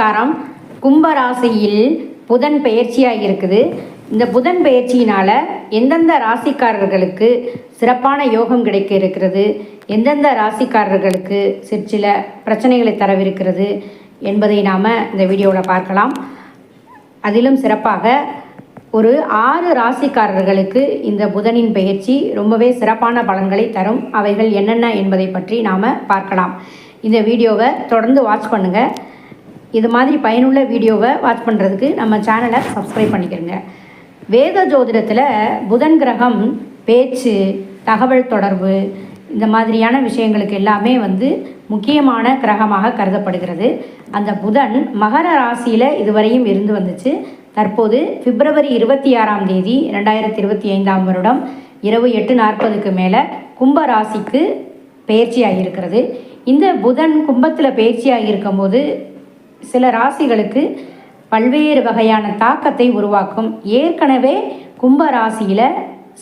நமஸ்காரம் கும்பராசியில் புதன் பயிற்சியாக இருக்குது இந்த புதன் பயிற்சியினால் எந்தெந்த ராசிக்காரர்களுக்கு சிறப்பான யோகம் கிடைக்க இருக்கிறது எந்தெந்த ராசிக்காரர்களுக்கு சிற்சில பிரச்சனைகளை தரவிருக்கிறது என்பதை நாம் இந்த வீடியோவில் பார்க்கலாம். அதிலும் சிறப்பாக ஒரு ஆறு ராசிக்காரர்களுக்கு இந்த புதனின் பயிற்சி ரொம்பவே சிறப்பான பலன்களை தரும். அவைகள் என்னென்ன என்பதை பற்றி நாம் பார்க்கலாம். இந்த வீடியோவை தொடர்ந்து வாட்ச் பண்ணுங்கள் இது மாதிரி பயனுள்ள வீடியோவை வாட்ச் பண்ணுறதுக்கு நம்ம சேனலை சப்ஸ்கிரைப் பண்ணிக்கிறோங்க வேத ஜோதிடத்தில் புதன் கிரகம் பேச்சு தகவல் தொடர்பு இந்த மாதிரியான விஷயங்களுக்கு எல்லாமே வந்து முக்கியமான கிரகமாக கருதப்படுகிறது. அந்த புதன் மகர ராசியில் இதுவரையும் இருந்து வந்துச்சு. தற்போது பிப்ரவரி இருபத்தி ஆறாம் தேதி ரெண்டாயிரத்தி இருபத்தி ஐந்தாம் வருடம் இரவு எட்டு நாற்பதுக்கு மேலே கும்ப ராசிக்கு பெயர்ச்சியாக இருக்கிறது இந்த புதன் கும்பத்தில் பெயர்ச்சியாக இருக்கும்போது சில ராசிகளுக்கு பல்வேறு வகையான தாக்கத்தை உருவாக்கும். ஏற்கனவே கும்ப ராசியில்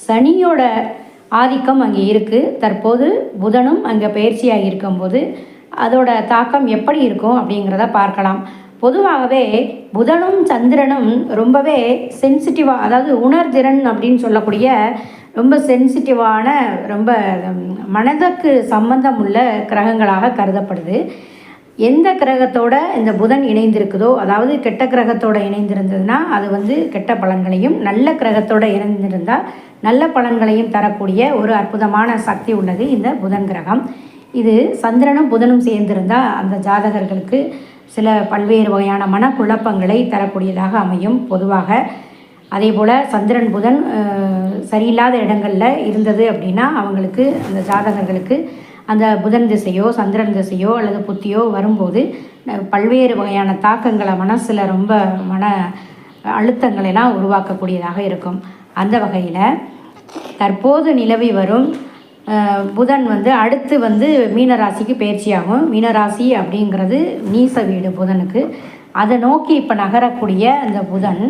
சனியோட ஆதிக்கம் அங்கே இருக்குது தற்போது புதனும் அங்கே பயிற்சியாக இருக்கும்போது அதோட தாக்கம் எப்படி இருக்கும் அப்படிங்கிறத பார்க்கலாம். பொதுவாகவே புதனும் சந்திரனும் ரொம்பவே சென்சிட்டிவாக அதாவது உணர்திறன் அப்படின்னு சொல்லக்கூடிய ரொம்ப சென்சிட்டிவான ரொம்ப மனதுக்கு சம்பந்தம் உள்ள கிரகங்களாக கருதப்படுது. எந்த கிரகத்தோட இந்த புதன் இணைந்திருக்குதோ அதாவது கெட்ட கிரகத்தோட இணைந்திருந்ததுன்னா அது வந்து கெட்ட பலன்களையும் நல்ல கிரகத்தோட இணைந்திருந்தால் நல்ல பலன்களையும் தரக்கூடிய ஒரு அற்புதமான சக்தி உள்ளது இந்த புதன் கிரகம். இது சந்திரனும் புதனும் சேர்ந்திருந்தால் அந்த ஜாதகர்களுக்கு சில பல்வேறு வகையான மனக்குழப்பங்களை தரக்கூடியதாக அமையும் பொதுவாக. அதே போல் சந்திரன் புதன் சரியில்லாத இடங்களில் இருந்தது அப்படின்னா அவங்களுக்கு அந்த ஜாதகர்களுக்கு அந்த புதன் திசையோ சந்திரன் திசையோ அல்லது புத்தியோ வரும்போது பல்வேறு வகையான தாக்கங்களை மனசில் ரொம்ப மன அழுத்தங்களெல்லாம் உருவாக்கக்கூடியதாக இருக்கும். அந்த வகையில் தற்போது நிலவி வரும் புதன் வந்து அடுத்து வந்து மீனராசிக்கு பயிற்சியாகும். மீனராசி அப்படிங்கிறது நீச வீடு புதனுக்கு. அதை நோக்கி இப்போ நகரக்கூடிய அந்த புதன்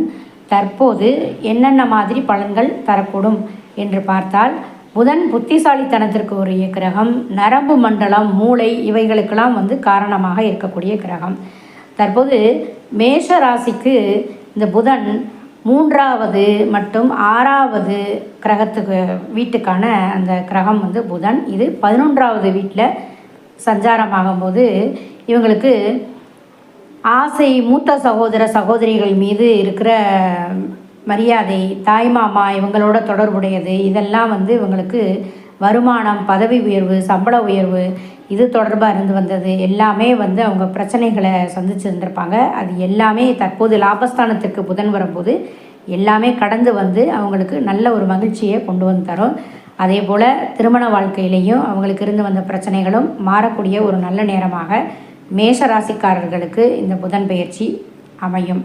தற்போது என்னென்ன மாதிரி பலன்கள் தரக்கூடும் என்று பார்த்தால் புதன் புத்திசாலித்தனத்திற்கு உரிய கிரகம் நரம்பு மண்டலம் மூளை இவைகளுக்கெல்லாம் வந்து காரணமாக இருக்கக்கூடிய கிரகம். தற்போது மேஷ ராசிக்கு இந்த புதன் மூன்றாவது மற்றும் ஆறாவது கிரகத்துக்கு வீட்டுக்கான அந்த கிரகம் வந்து புதன். இது பதினொன்றாவது வீட்டில் சஞ்சாரமாகும்போது இவங்களுக்கு ஆசை மூத்த சகோதர சகோதரிகள் மீது இருக்கிற மரியாதை தாய்மாமா இவங்களோட தொடர்புடையது இதெல்லாம் வந்து இவங்களுக்கு வருமானம் பதவி உயர்வு சம்பள உயர்வு இது தொடர்பாக இருந்து வந்தது. எல்லாமே வந்து அவங்க பிரச்சனைகளை சந்திச்சிருந்திருப்பாங்க அது எல்லாமே தற்போது லாபஸ்தானத்திற்கு புதன் வரும்போது எல்லாமே கடந்து வந்து அவங்களுக்கு நல்ல ஒரு மகிழ்ச்சியை கொண்டு வந்து தரும். அதே போல் திருமண வாழ்க்கையிலையும் அவங்களுக்கு இருந்து வந்த பிரச்சனைகளும் மாறக்கூடிய ஒரு நல்ல நேரமாக மேஷ ராசிக்காரர்களுக்கு இந்த புதன் பயிற்சி அமையும்.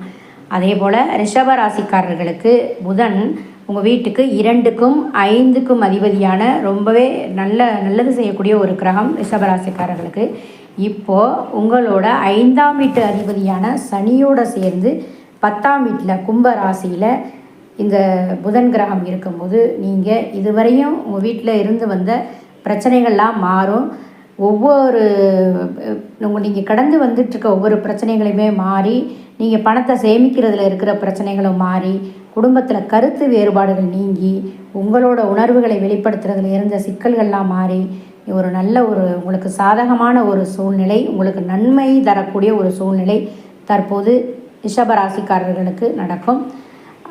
அதே போல் ரிஷபராசிக்காரர்களுக்கு புதன் உங்கள் வீட்டுக்கு இரண்டுக்கும் ஐந்துக்கும் அதிபதியான ரொம்பவே நல்ல நல்லது செய்யக்கூடிய ஒரு கிரகம் ரிஷபராசிக்காரர்களுக்கு. இப்போது உங்களோட ஐந்தாம் வீட்டு அதிபதியான சனியோடு சேர்ந்து பத்தாம் வீட்டில் கும்ப ராசியில் இந்த புதன் கிரகம் இருக்கும்போது நீங்கள் இதுவரையும் உங்கள் வீட்டில் இருந்து வந்த பிரச்சனைகள்லாம் மாறும். ஒவ்வொரு உங்கள் நீங்கள் கடந்து வந்துட்டுருக்க ஒவ்வொரு பிரச்சனைகளையுமே மாறி நீங்கள் பணத்தை சேமிக்கிறதுல இருக்கிற பிரச்சனைகளும் மாறி குடும்பத்தில் கருத்து வேறுபாடுகள் நீங்கி உங்களோட உணர்வுகளை வெளிப்படுத்துறதுல இருந்த சிக்கல்கள்லாம் மாறி ஒரு நல்ல ஒரு உங்களுக்கு சாதகமான ஒரு சூழ்நிலை உங்களுக்கு நன்மை தரக்கூடிய ஒரு சூழ்நிலை தற்போது ரிஷபராசிக்காரர்களுக்கு நடக்கும்.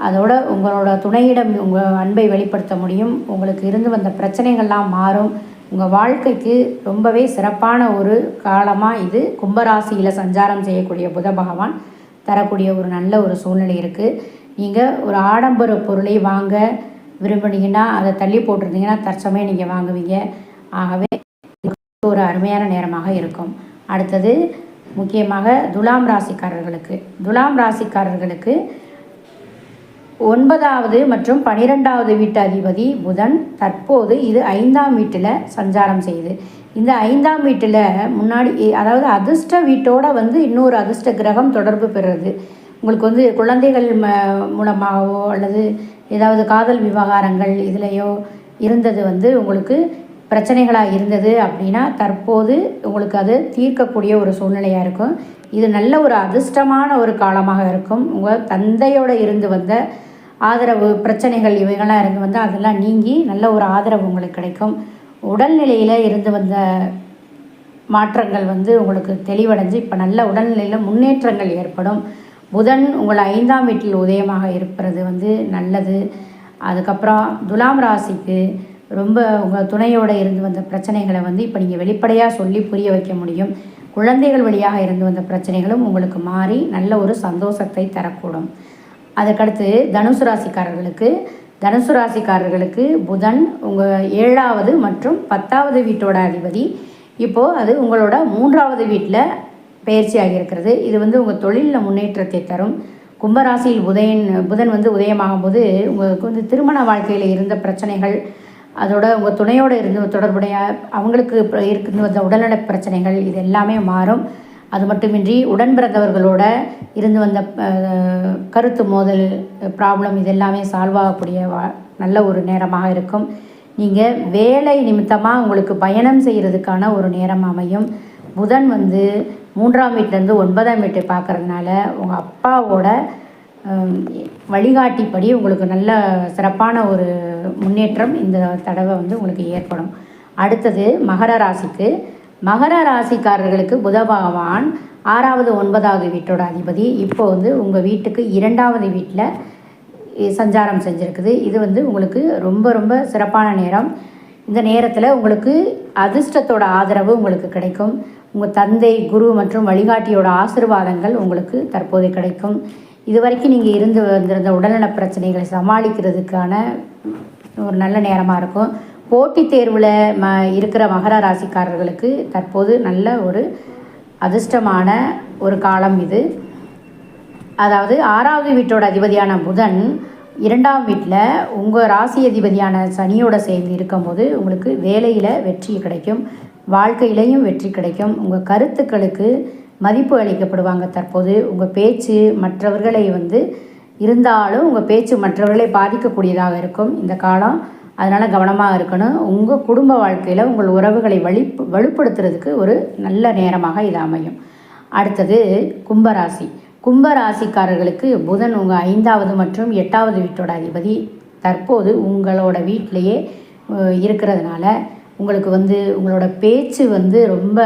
அதோட உங்களோட துணையிடம் உங்கள் அன்பை வெளிப்படுத்த முடியும். உங்களுக்கு இருந்து வந்த பிரச்சனைகள்லாம் மாறும். உங்கள் வாழ்க்கைக்கு ரொம்பவே சிறப்பான ஒரு காலமாக இது. கும்பராசியில் சஞ்சாரம் செய்யக்கூடிய புத பகவான் தரக்கூடிய ஒரு நல்ல ஒரு சூழ்நிலை இருக்குது நீங்கள் ஒரு ஆடம்பர பொருளை வாங்க விரும்புனீங்கன்னா அதை தள்ளி போட்டிருந்தீங்கன்னா தற்சமயம் நீங்கள் வாங்குவீங்க. ஆகவே ஒரு அருமையான நேரமாக இருக்கும். அடுத்தது முக்கியமாக துலாம் ராசிக்காரர்களுக்கு. துலாம் ராசிக்காரர்களுக்கு ஒன்பதாவது மற்றும் பனிரெண்டாவது வீட்டு அதிபதி புதன் தற்போது இது ஐந்தாம் வீட்டில் சஞ்சாரம் செய்யுது. இந்த ஐந்தாம் வீட்டில் முன்னாடி அதாவது அதிர்ஷ்ட வீட்டோட வந்து இன்னொரு அதிர்ஷ்ட கிரகம் தொடர்பு பெறுறது. உங்களுக்கு வந்து குழந்தைகள் ம மூலமாகவோ அல்லது ஏதாவது காதல் விவகாரங்கள் இதுலேயோ இருந்தது வந்து உங்களுக்கு பிரச்சனைகளாக இருந்தது அப்படின்னா தற்போது உங்களுக்கு அது தீர்க்கக்கூடிய ஒரு சூழ்நிலையாக இருக்கும். இது நல்ல ஒரு அதிர்ஷ்டமான ஒரு காலமாக இருக்கும். உங்கள் தந்தையோடு இருந்து வந்த ஆதரவு பிரச்சனைகள் இவைகளாக இருந்து வந்து அதெல்லாம் நீங்கி நல்ல ஒரு ஆதரவு உங்களுக்கு கிடைக்கும். உடல்நிலையில் இருந்து வந்த மாற்றங்கள் வந்து உங்களுக்கு தெளிவடைஞ்சு இப்போ நல்ல உடல்நிலையில் முன்னேற்றங்கள் ஏற்படும். புதன் உங்கள் ஐந்தாம் வீட்டில் உதயமாக இருப்பது வந்து நல்லது. அதுக்கப்புறம் துலாம் ராசிக்கு ரொம்ப உங்கள் துணையோடு இருந்து வந்த பிரச்சனைகளை வந்து இப்போ நீங்கள் வெளிப்படையாக சொல்லி புரிய வைக்க முடியும். குழந்தைகள் வழியாக இருந்து வந்த பிரச்சனைகளும் உங்களுக்கு மாறி நல்ல ஒரு சந்தோஷத்தை தரக்கூடும். அதுக்கடுத்து தனுசு ராசிக்காரர்களுக்கு தனுசு ராசிக்காரர்களுக்கு புதன் உங்கள் ஏழாவது மற்றும் பத்தாவது வீட்டோட அதிபதி. இப்போது அது உங்களோட மூன்றாவது வீட்டில் பயிற்சியாக இருக்கிறது இது வந்து உங்கள் தொழிலில் முன்னேற்றத்தை தரும். கும்பராசியில் புதையன் புதன் வந்து உதயமாகும் போது உங்களுக்கு வந்து திருமண வாழ்க்கையில் இருந்த பிரச்சனைகள் அதோட உங்கள் துணையோடு இருந்து தொடர்புடைய அவங்களுக்கு இருந்து வந்த உடல்நல பிரச்சனைகள் இது எல்லாமே மாறும். அது மட்டுமின்றி உடன்பிறந்தவர்களோட இருந்து வந்த கருத்து மோதல் ப்ராப்ளம் இது எல்லாமே சால்வ் ஆகக்கூடிய வா நல்ல ஒரு நேரமாக இருக்கும். நீங்கள் வேலை நிமித்தமாக உங்களுக்கு பயணம் செய்கிறதுக்கான ஒரு நேரம் அமையும். புதன் வந்து மூன்றாம் வீட்டிலேருந்து ஒன்பதாம் வீட்டை பார்க்குறதுனால உங்கள் அப்பாவோட வழிகாட்டிப்படி உங்களுக்கு நல்ல சிறப்பான ஒரு முன்னேற்றம் இந்த தடவை வந்து உங்களுக்கு ஏற்படும். அடுத்தது மகர ராசிக்கு மகர ராசிக்காரர்களுக்கு புத பகவான் ஆறாவது ஒன்பதாவது வீட்டோட அதிபதி. இப்போ வந்து உங்கள் வீட்டுக்கு இரண்டாவது வீட்டில் சஞ்சாரம் செஞ்சுருக்குது. இது வந்து உங்களுக்கு ரொம்ப ரொம்ப சிறப்பான நேரம். இந்த நேரத்தில் உங்களுக்கு அதிர்ஷ்டத்தோட ஆதரவு உங்களுக்கு கிடைக்கும். உங்கள் தந்தை குரு மற்றும் வழிகாட்டியோட ஆசிர்வாதங்கள் உங்களுக்கு தற்போது கிடைக்கும். இது வரைக்கும் நீங்கள் இருந்து வந்திருந்த உடல்நல பிரச்சனைகளை சமாளிக்கிறதுக்கான ஒரு நல்ல நேரமாக இருக்கும். போட்டித் தேர்வில் ம இருக்கிற மகர ராசிக்காரர்களுக்கு தற்போது நல்ல ஒரு அதிர்ஷ்டமான ஒரு காலம் இது. அதாவது ஆறாவது வீட்டோட அதிபதியான புதன் இரண்டாம் வீட்டில் உங்கள் ராசி அதிபதியான சனியோட சேர்ந்து இருக்கும்போது உங்களுக்கு வேலையில் வெற்றி கிடைக்கும் வாழ்க்கையிலையும் வெற்றி கிடைக்கும். உங்கள் கருத்துக்களுக்கு மதிப்பு அளிக்கப்படுவாங்க தற்போது. உங்கள் பேச்சு மற்றவர்களை வந்து இருந்தாலும் உங்கள் பேச்சு மற்றவர்களை பாதிக்கக்கூடியதாக இருக்கும். இந்த காலம் அதனால் கவனமாக இருக்கணும். உங்கள் குடும்ப வாழ்க்கையில் உங்கள் உறவுகளை வழி வலுப்படுத்துறதுக்கு ஒரு நல்ல நேரமாக இது அமையும். அடுத்தது கும்பராசி. கும்பராசிக்காரர்களுக்கு புதன் உங்கள் ஐந்தாவது மற்றும் எட்டாவது வீட்டோட அதிபதி. தற்போது உங்களோட வீட்டிலையே இருக்கிறதுனால உங்களுக்கு வந்து உங்களோட பேச்சு வந்து ரொம்ப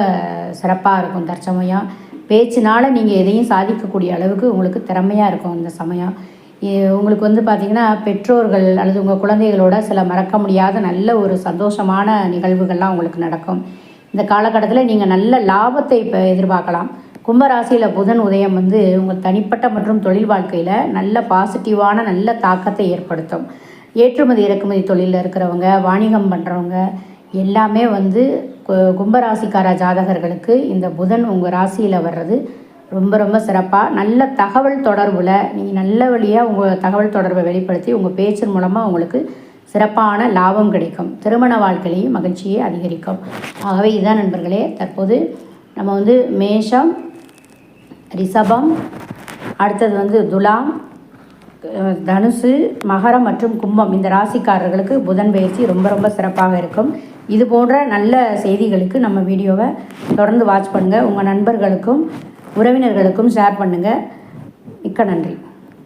சிறப்பாக இருக்கும் தற்சமயம். பேச்சினால் நீங்கள் எதையும் சாதிக்கக்கூடிய அளவுக்கு உங்களுக்கு திறமையாக இருக்கும் இந்த சமயம். உங்களுக்கு வந்து பார்த்திங்கன்னா பெற்றோர்கள் அல்லது உங்கள் குழந்தைகளோட சில மறக்க முடியாத நல்ல ஒரு சந்தோஷமான நிகழ்வுகள்லாம் உங்களுக்கு நடக்கும். இந்த காலகட்டத்தில் நீங்கள் நல்ல லாபத்தை இப்போ எதிர்பார்க்கலாம். கும்பராசியில் புதன் உதயம் வந்து உங்கள் தனிப்பட்ட மற்றும் தொழில் வாழ்க்கையில் நல்ல பாசிட்டிவான நல்ல தாக்கத்தை ஏற்படுத்தும். ஏற்றுமதி இறக்குமதி தொழிலில் இருக்கிறவங்க வாணிகம் பண்ணுறவங்க எல்லாமே வந்து கும்பராசிக்கார ஜாதகர்களுக்கு இந்த புதன் உங்கள் ராசியில் வர்றது ரொம்ப ரொம்ப சிறப்பாக நல்ல தகவல் தொடர்பில் நீங்கள் நல்ல வழியாக உங்கள் தகவல் தொடர்பை வெளிப்படுத்தி உங்கள் பேச்சின் மூலமாக உங்களுக்கு சிறப்பான லாபம் கிடைக்கும். திருமண வாழ்க்கையிலையும் மகிழ்ச்சியை அதிகரிக்கும். ஆகவே இதுதான் நண்பர்களே தற்போது நம்ம வந்து மேஷம் ரிஷபம் அடுத்தது வந்து துலாம் தனுசு மகரம் மற்றும் கும்பம். இந்த ராசிக்காரர்களுக்கு புதன் பயிற்சி ரொம்ப ரொம்ப சிறப்பாக இருக்கும். இது போன்ற நல்ல செய்திகளுக்கு நம்ம வீடியோவை தொடர்ந்து வாட்ச் பண்ணுங்கள் உங்கள் நண்பர்களுக்கும் உறவினர்களுக்கும் ஷேர் பண்ணுங்கள் மிக்க நன்றி.